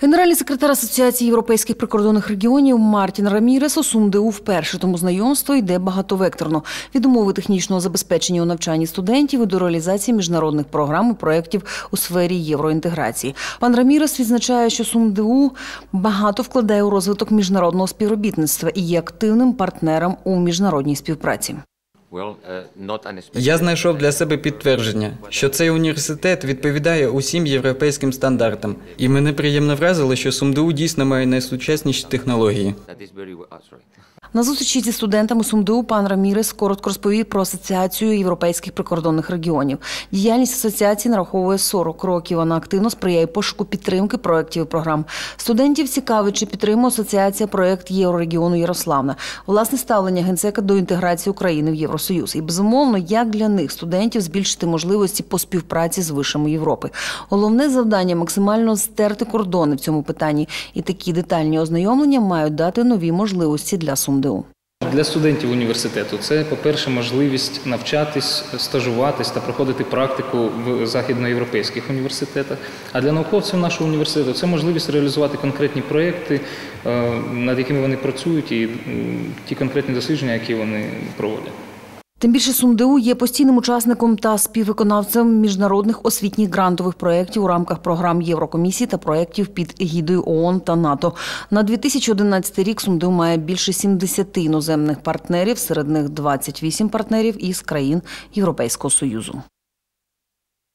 Генеральний секретар Асоціації європейських прикордонних регіонів Мартін Рамірес у СумДУ вперше, тому знайомство йде багатовекторно від умови технічного забезпечення у навчанні студентів і до реалізації міжнародних програм і проєктів у сфері євроінтеграції. Пан Рамірес відзначає, що СумДУ багато вкладає у розвиток міжнародного співробітництва і є активним партнером у міжнародній співпраці. Uh, Я знайшов для себе підтвердження, що цей університет відповідає усім європейським стандартам, і мене приємно вразило, що СумДУ дійсно має найсучасніші технології. На зустрічі зі студентами СумДУ пан Рамірес коротко розповів про асоціацію європейських прикордонних регіонів. Діяльність асоціації нараховує 40 років. Вона активно сприяє пошуку підтримки проєктів і програм. Студентів цікавить, чи підтримує асоціація проєкт Єврорегіону Ярославна. Власне ставлення генсека до інтеграції України в Євросоюз. І безумовно, як для них студентів збільшити можливості по співпраці з вишами Європи. Головне завдання максимально стерти кордони в цьому питанні. І такі детальні ознайомлення мають дати нові можливості для СумДУ. Для студентів університету це, по-перше, можливість навчатись, стажуватись та проходити практику в західноєвропейських університетах. А для науковців нашого університету це можливість реалізувати конкретні проєкти, е, над якими вони працюють, і ті конкретні дослідження, які вони проводять. Тим більше СумДУ є постійним учасником та співвиконавцем міжнародних освітніх грантових проєктів у рамках програм Єврокомісії та проєктів під егідою ООН та НАТО. На 2011 рік СумДУ має більше 70 іноземних партнерів, серед них 28 партнерів із країн Європейського Союзу.